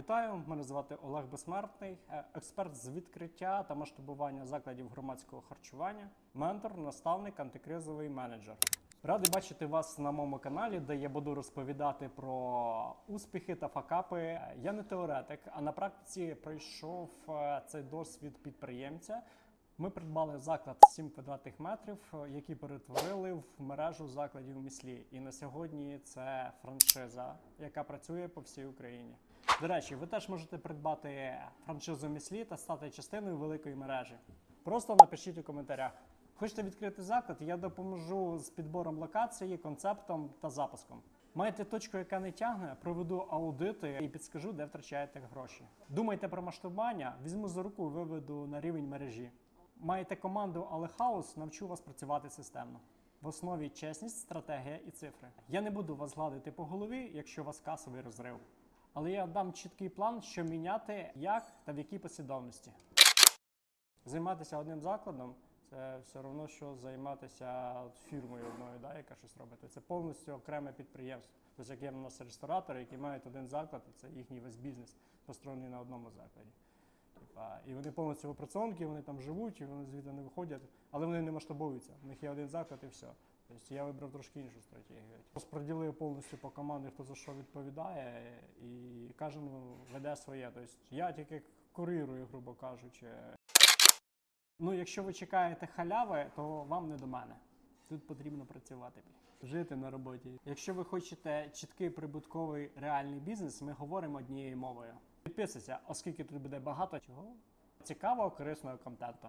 Вітаю, мене звати Олег Безсмертний, е, експерт з відкриття та масштабування закладів громадського харчування, ментор, наставник, антикризовий менеджер. Радий бачити вас на моєму каналі, де я буду розповідати про успіхи та факапи. Я не теоретик, а на практиці пройшов е, цей досвід підприємця. Ми придбали заклад 7 квадратних метрів, е, який перетворили в мережу закладів в міслі. І на сьогодні це франшиза, яка працює по всій Україні. До речі, ви теж можете придбати франшизу міслі та стати частиною великої мережі. Просто напишіть у коментарях. Хочете відкрити заклад? Я допоможу з підбором локації, концептом та запуском. Маєте точку, яка не тягне, проведу аудити і підскажу, де втрачаєте гроші. Думайте про масштабування, візьму за руку виведу на рівень мережі. Маєте команду, але хаос, навчу вас працювати системно. В основі чесність, стратегія і цифри. Я не буду вас гладити по голові, якщо у вас касовий розрив. Але я дам чіткий план, що міняти, як та в якій послідовності. Займатися одним закладом це все одно, що займатися фірмою одною, да, яка щось робить. Це повністю окреме підприємство. Тобто, як є в нас ресторатори, які мають один заклад, і це їхній весь бізнес построєний на одному закладі. Типа, і вони повністю в операціонці, вони там живуть, і вони звідти не виходять, але вони не масштабуються. У них є один заклад і все. Тобто я вибрав трошки іншу стратегію. Розподілив повністю по команді, хто за що відповідає, і кожен веде своє. Тобто я тільки курирую, грубо кажучи. Ну, якщо ви чекаєте халяви, то вам не до мене. Тут потрібно працювати, жити на роботі. Якщо ви хочете чіткий прибутковий реальний бізнес, ми говоримо однією мовою. Підписуйся, оскільки тут буде багато чого цікавого, корисного контенту.